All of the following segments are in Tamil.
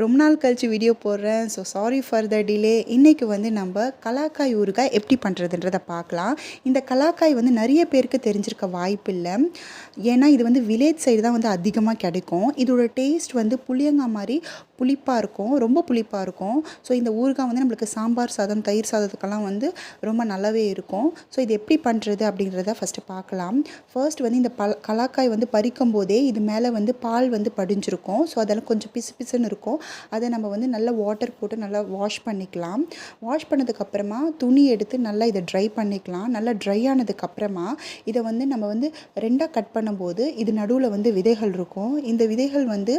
ரொம்ப நாள் கழித்து வீடியோ போடுறேன். So sorry for the delay இன்றைக்கி வந்து நம்ம கலாக்காய் ஊறுகாய் எப்படி பண்ணுறதுன்றதை பார்க்கலாம். இந்த கலாக்காய் வந்து நிறைய பேருக்கு தெரிஞ்சிருக்க வாய்ப்பு இல்லை ஏன்னா இது வந்து வில்லேஜ் சைடு தான் வந்து அதிகமாக கிடைக்கும். இதோட டேஸ்ட் வந்து புளியங்காய் மாதிரி புளிப்பாக இருக்கும். ரொம்ப புளிப்பாக இருக்கும். ஸோ இந்த ஊறுகாய் வந்து நம்மளுக்கு சாம்பார் சாதம் தயிர் சாதத்துக்கெல்லாம் வந்து ரொம்ப நல்லாவே இருக்கும். ஸோ இது எப்படி பண்ணுறது அப்படின்றத ஃபஸ்ட்டு பார்க்கலாம். ஃபர்ஸ்ட் வந்து இந்த பல கலாக்காய் வந்து பறிக்கும் போதே இது மேலே வந்து பால் வந்து படிஞ்சிருக்கும். ஸோ அதெல்லாம் கொஞ்சம் பிசு பிசுன்னு இருக்கும். அதை நம்ம வந்து நல்லா வாட்டர் போட்டு நல்லா வாஷ் பண்ணிக்கலாம். வாஷ் பண்ணதுக்கப்புறமா துணி எடுத்து நல்லா இதை ட்ரை பண்ணிக்கலாம். நல்லா ட்ரை ஆனதுக்கப்புறமா இதை வந்து நம்ம வந்து ரெண்டாக கட் பண்ணும்போது இது நடுவில் வந்து விதைகள் இருக்கும். இந்த விதைகள் வந்து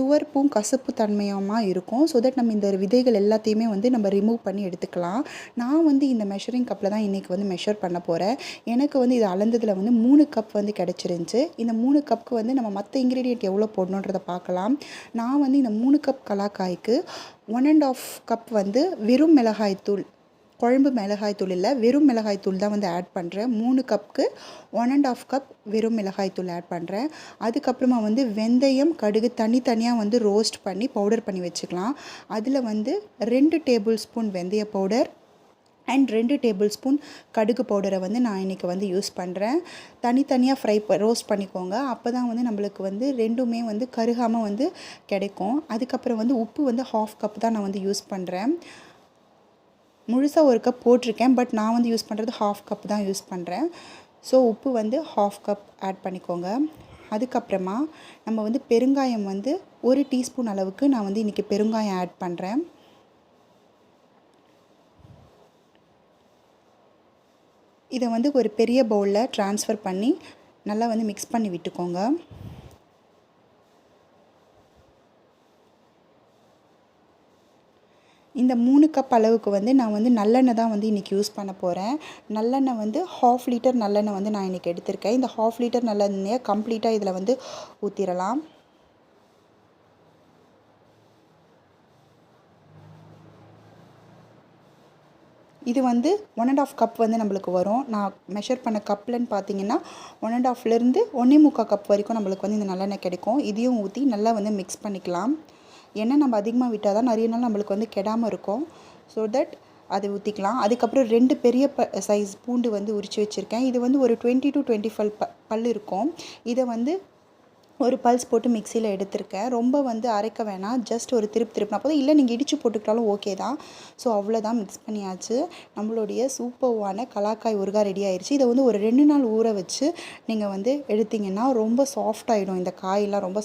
துவர்ப்பும் கசப்பு தன்மையுமாக இருக்கும். ஸோ தட் நம்ம இந்த விதைகள் எல்லாத்தையுமே வந்து நம்ம ரிமூவ் பண்ணி எடுத்துக்கலாம். நான் வந்து இந்த மெஷரிங் கப்பில் தான் இன்றைக்கி வந்து மெஷர் பண்ண போகிறேன் எனக்கு வந்து இது அளந்ததில் வந்து மூணு கப் வந்து கிடச்சிருந்துச்சு. இந்த மூணு கப்புக்கு வந்து நம்ம மற்ற இன்க்ரீடியன்ட் எவ்வளோ போடணுன்றதை பார்க்கலாம். நான் வந்து இந்த மூணு கப் கலாக்காய்க்கு ஒன் அண்ட் ஆஃப் கப் வந்து வெறும் மிளகாய் தூள் குழம்பு மிளகாய் தூள் இல்லை வெறும் மிளகாய் தூள் தான் வந்து ஆட் பண்ணுறேன் மூணு கப்புக்கு ஒன் அண்ட் ஆஃப் கப் வெறும் மிளகாய் தூள் ஆட் பண்ணுறேன் அதுக்கப்புறமா வந்து வெந்தயம் கடுகு தனித்தனியாக வந்து ரோஸ்ட் பண்ணி பவுடர் பண்ணி வச்சுக்கலாம். அதில் வந்து ரெண்டு டேபிள் ஸ்பூன் வெந்தய பவுடர் அண்ட் ரெண்டு டேபிள் ஸ்பூன் கடுகு பவுடரை வந்து நான் இன்றைக்கி வந்து யூஸ் பண்ணுறேன் தனித்தனியாக ஃப்ரை ரோஸ்ட் பண்ணிக்கோங்க. அப்போ தான் வந்து நம்மளுக்கு வந்து ரெண்டுமே வந்து கருகாமல் வந்து கிடைக்கும். அதுக்கப்புறம் வந்து உப்பு வந்து ஹாஃப் கப் தான் நான் வந்து யூஸ் பண்ணுறேன் முழுசாக ஒரு கப் போட்டிருக்கேன். பட் நான் வந்து யூஸ் பண்ணுறது ஹாஃப் கப் தான் யூஸ் பண்ணுறேன் ஸோ உப்பு வந்து ஹாஃப் கப் ஆட் பண்ணிக்கோங்க. அதுக்கப்புறமா நம்ம வந்து பெருங்காயம் வந்து ஒரு டீஸ்பூன் அளவுக்கு நான் வந்து இன்றைக்கி பெருங்காயம் ஆட் பண்ணுறேன் இதை வந்து ஒரு பெரிய பவுலில் ட்ரான்ஸ்ஃபர் பண்ணி நல்லா வந்து மிக்ஸ் பண்ணி விட்டுக்கோங்க. இந்த மூணு கப் அளவுக்கு வந்து நான் வந்து நல்லெண்ணெய் தான் வந்து இன்றைக்கி யூஸ் பண்ண போகிறேன் நல்லெண்ணெய் வந்து ஹாஃப் லிட்டர் நல்லெண்ணெய் வந்து நான் இன்றைக்கி எடுத்திருக்கேன். இந்த ஹாஃப் லிட்டர் நல்லெண்ணெயை கம்ப்ளீட்டாக இதில் வந்து ஊற்றிடலாம் இது வந்து ஒன் அண்ட் ஆஃப் கப் வந்து நம்மளுக்கு வரும். நான் மெஷர் பண்ண கப்லன்னு பார்த்தீங்கன்னா ஒன் அண்ட் ஆஃப்லேருந்து ஒன்றே முக்கால் கப் வரைக்கும் நம்மளுக்கு வந்து இந்த நல்லெண்ணெய் கிடைக்கும். இதையும் ஊற்றி நல்லா வந்து மிக்ஸ் பண்ணிக்கலாம். எண்ணெய் நம்ம அதிகமாக விட்டால் தான் நிறைய நாள் நம்மளுக்கு வந்து கெடாமல் இருக்கும். ஸோ தட் அதை ஊற்றிக்கலாம் அதுக்கப்புறம் ரெண்டு பெரிய ப சைஸ் பூண்டு வந்து உரித்து வச்சுருக்கேன். இது வந்து ஒரு டுவெண்ட்டி டு டுவெண்ட்டி ஃபைவ் ப பல் இருக்கும். இதை வந்து ஒரு பல்ஸ் போட்டு மிக்சியில் எடுத்திருக்கேன். ரொம்ப வந்து அரைக்க வேணாம். ஜஸ்ட் ஒரு திருப்பு திருப்பினா போதும். இல்லை நீங்கள் இடித்து போட்டுக்கிட்டாலும் ஓகே தான். ஸோ அவ்வளோதான் மிக்ஸ் பண்ணியாச்சு. நம்மளுடைய சூப்பர்வான கலாக்காய் ஊறுகாய் ரெடி ஆயிடுச்சு இதை வந்து ஒரு ரெண்டு நாள் ஊற வச்சு நீங்கள் வந்து எடுத்திங்கன்னா ரொம்ப சாஃப்ட் ஆகிடும் இந்த காயெல்லாம் ரொம்ப